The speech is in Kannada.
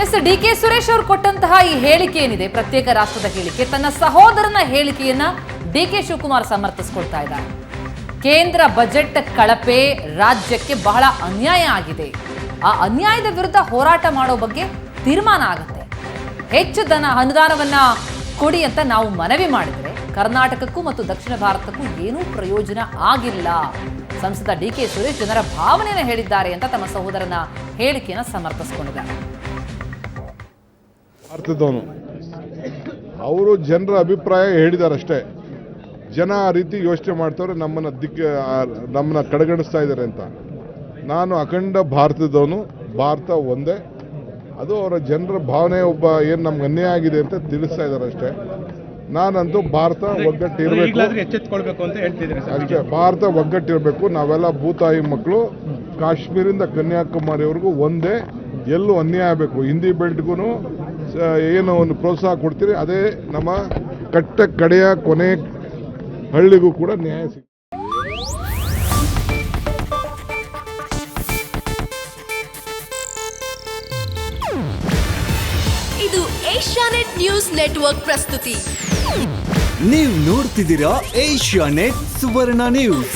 ಎಸ್, ಡಿ ಕೆ ಸುರೇಶ್ ಅವರು ಕೊಟ್ಟಂತಹ ಈ ಹೇಳಿಕೆ ಏನಿದೆ? ಪ್ರತ್ಯೇಕ ರಾಷ್ಟ್ರದ ಹೇಳಿಕೆ. ತನ್ನ ಸಹೋದರನ ಹೇಳಿಕೆಯನ್ನ ಡಿ ಕೆ ಶಿವಕುಮಾರ್ ಸಮರ್ಥಿಸ್ಕೊಳ್ತಾ ಇದ್ದಾರೆ. ಕೇಂದ್ರ ಬಜೆಟ್ ಕಳಪೆ ರಾಜ್ಯಕ್ಕೆ ಬಹಳ ಅನ್ಯಾಯ ಆಗಿದೆ. ಆ ಅನ್ಯಾಯದ ವಿರುದ್ಧ ಹೋರಾಟ ಮಾಡೋ ಬಗ್ಗೆ ತೀರ್ಮಾನ ಆಗುತ್ತೆ. ಹೆಚ್ಚು ಧನ ಅನುದಾನವನ್ನ ಕೊಡಿ ಅಂತ ನಾವು ಮನವಿ ಮಾಡಿದರೆ ಕರ್ನಾಟಕಕ್ಕೂ ಮತ್ತು ದಕ್ಷಿಣ ಭಾರತಕ್ಕೂ ಏನೂ ಪ್ರಯೋಜನ ಆಗಿಲ್ಲ. ಸಂಸದ ಡಿ ಕೆ ಸುರೇಶ್ ಜನರ ಭಾವನೆಯನ್ನು ಹೇಳಿದ್ದಾರೆ ಅಂತ ತಮ್ಮ ಸಹೋದರನ ಹೇಳಿಕೆಯನ್ನು ಸಮರ್ಥಿಸಿಕೊಂಡಿದ್ದಾರೆ. ಭಾರತದವನು ಅವರು ಜನರ ಅಭಿಪ್ರಾಯ ಹೇಳಿದಾರಷ್ಟೇ. ಜನ ಆ ರೀತಿ ಯೋಚನೆ ಮಾಡ್ತವ್ರೆ ನಮ್ಮನ್ನ ದಿಕ್ಕ ನಮ್ಮನ್ನ ಕಡೆಗಣಿಸ್ತಾ ಇದ್ದಾರೆ ಅಂತ. ನಾನು ಅಖಂಡ ಭಾರತದವನು ಭಾರತ ಒಂದೇ. ಅದು ಅವರ ಜನರ ಭಾವನೆ ಒಬ್ಬ ಏನು ನಮ್ಗೆ ಅನ್ಯಾಯ ಆಗಿದೆ ಅಂತ ತಿಳಿಸ್ತಾ ಇದ್ದಾರೆ ಅಷ್ಟೇ. ನಾನಂತೂ ಭಾರತ ಒಗ್ಗಟ್ಟಿರಬೇಕು. ಅಷ್ಟೇ ಭಾರತ ಒಗ್ಗಟ್ಟಿರಬೇಕು. ನಾವೆಲ್ಲ ಭೂತಾಯಿ ಮಕ್ಕಳು ಕಾಶ್ಮೀರಿಂದ ಕನ್ಯಾಕುಮಾರಿವರೆಗೂ ಒಂದೇ. ಎಲ್ಲೂ ಅನ್ಯಾಯ ಆಗಬೇಕು. ಹಿಂದಿ ಬೆಲ್ಟ್ಗೂ ಏನು ಒಂದು ಪ್ರೋತ್ಸಾಹ ಕೊಡ್ತೀರಿ. ಅದೇ ನಮ್ಮ ಕಟ್ಟ ಕಡೆಯ ಕೊನೆ ಹಳ್ಳಿಗೂ ಕೂಡ ನ್ಯಾಯ ಸಿಗುತ್ತೆ ಇದು ಏಷ್ಯಾನೆಟ್ ನ್ಯೂಸ್ ನೆಟ್ವರ್ಕ್ ಪ್ರಸ್ತುತಿ. ನೀವು ನೋಡ್ತಿದ್ದೀರಾ ಏಷ್ಯಾನೆಟ್ ಸುವರ್ಣ ನ್ಯೂಸ್.